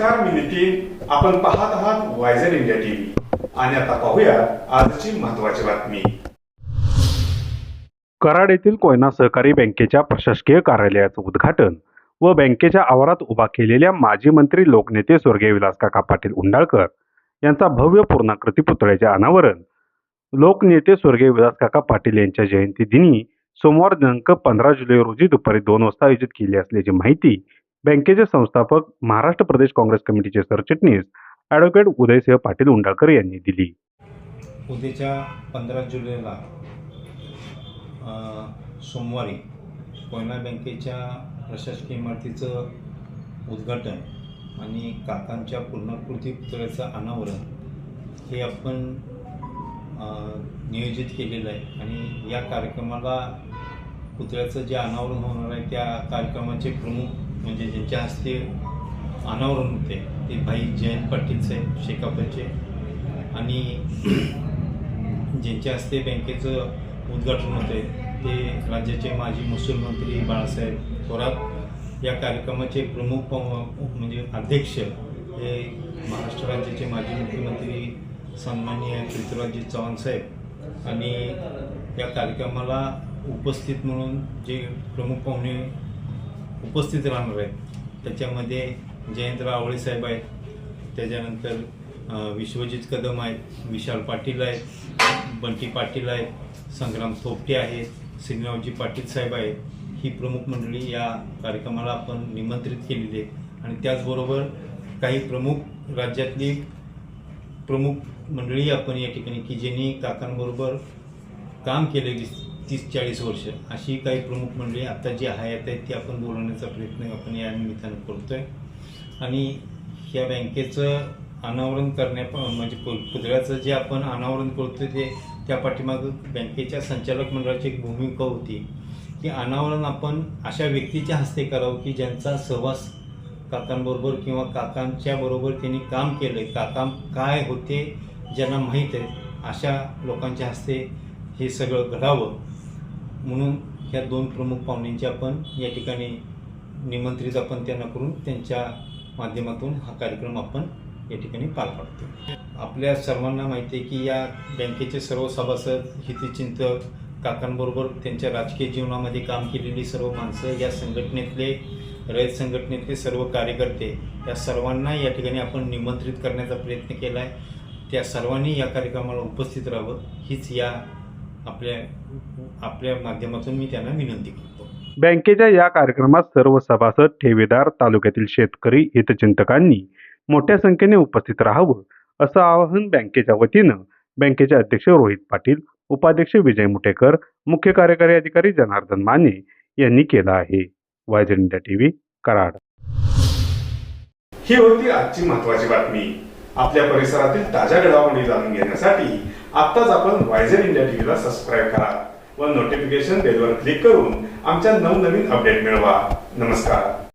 नमस्कार मी नितीन. आपण पाहत आहात वायझर इंडिया टीव्ही आणि आता पाहूया आजची महत्वाची बातमी. कराड येथील कोयना सहकारी बँकेच्या प्रशासकीय कार्यालयाचं उद्घाटन व बँकेच्या आवारात उभा केलेल्या माजी मंत्री लोकनेते स्वर्गीय विलासकाका पाटील उंडाळकर यांचा भव्य पूर्णाकृती पुतळ्याचे अनावरण. लोकनेते स्वर्गीय विलासकाका पाटील यांच्या जयंती दिनी सोमवार दिनांक पंधरा जुलै रोजी दुपारी दोन वाजता आयोजित केली असल्याची माहिती बँकेचे संस्थापक महाराष्ट्र प्रदेश काँग्रेस कमिटीचे सरचिटणीस ॲडव्होकेट उदयसिंह पाटील उंडाळकर यांनी दिली. उद्याच्या पंधरा जुलैला सोमवारी कोयना बँकेच्या प्रशासकीय इमारतीचं उद्घाटन आणि काकांच्या पूर्णाकृती पुतळ्याचं अनावरण हे आपण नियोजित केलेलं आहे. आणि या कार्यक्रमाला पुतळ्याचं जे अनावरण होणार आहे त्या कार्यक्रमाचे प्रमुख म्हणजे ज्यांच्या हस्ते अनावरण होते ते भाई जयंत पाटील साहेब शेकापचे. आणि ज्यांच्या हस्ते बँकेचं उद्घाटन होते ते राज्याचे माजी महसूल मंत्री बाळासाहेब थोरात. या कार्यक्रमाचे प्रमुख म्हणजे अध्यक्ष हे महाराष्ट्र राज्याचे माजी मुख्यमंत्री सन्माननीय पृथ्वीराजजी चव्हाण साहेब. आणि या कार्यक्रमाला उपस्थित म्हणून जे प्रमुख पाहुणे उपस्थित राहणार आहेत. त्याच्यामध्ये जयंतराव आवळे साहेब आहेत. त्याच्यानंतर विश्वजित कदम आहेत विशाल पाटील आहेत बंटी पाटील आहेत संग्राम थोपटे आहेत श्रीनिवासजी पाटील साहेब आहेत. ही प्रमुख मंडळी या कार्यक्रमाला आपण निमंत्रित केलेली आहे आणि त्याचबरोबर काही प्रमुख राज्यातली प्रमुख मंडळी आपण या ठिकाणी की ज्यांनी काकांबरोबर काम केलेली तीस चाळीस वर्ष अशी काही प्रमुख मंडळी आता जी आहेत आहेत ती आपण बोलवण्याचा प्रयत्न आपण या निमित्तानं आहे आणि ह्या बँकेचं अनावरण करण्या म्हणजे पुतळ्याचं जे आपण अनावरण करतो ते त्या पाठीमागं बँकेच्या संचालक मंडळाची एक भूमिका होती. की अनावरण आपण अशा व्यक्तीच्या हस्ते करावं की ज्यांचा सहवास काकांबरोबर किंवा काकांच्या बरोबर त्यांनी काम केलंय. काका काय होते ज्यांना माहीत आहे अशा लोकांच्या हस्ते हे सगळं घडावं. म्हणून ह्या दोन प्रमुख पाहुण्यांची आपण या ठिकाणी निमंत्रित आपण त्यांना करून त्यांच्या माध्यमातून हा कार्यक्रम आपण या ठिकाणी पार पाडतो. आपल्या सर्वांना माहिती आहे की या बँकेचे सर्व सभासद हितचिंतक काकांबरोबर त्यांच्या राजकीय जीवनामध्ये काम केलेली सर्व माणसं या संघटनेतले रयत संघटनेतले सर्व कार्यकर्ते या सर्वांना या ठिकाणी आपण निमंत्रित करण्याचा प्रयत्न केला आहे त्या सर्वांनी या कार्यक्रमाला उपस्थित राहावं. हीच या आपल्या आपल्या माध्यमातून मी त्यांना विनंती करतो. बँकेच्या या कार्यक्रमात सर्व सभासद ठेवीदार तालुक्यातील शेतकरी हितचिंतकांनी मोठ्या संख्येने उपस्थित राहावं असं आवाहन बँकेच्या वतीनं बँकेचे अध्यक्ष रोहित पाटील उपाध्यक्ष विजय मुटेकर मुख्य कार्यकारी अधिकारी जनार्दन माने यांनी केलं आहे. वायझर इंडिया टीव्ही कराड. ही होती आजची महत्वाची बातमी. आपल्या परिसरातील ताज्या घडामोडी जाणून घेण्यासाठी आत्ताच आपण वायझर इंडिया टीव्हीला सबस्क्राईब करा व नोटिफिकेशन बेलवर क्लिक करून आमच्या नवनवीन अपडेट मिळवा. नमस्कार.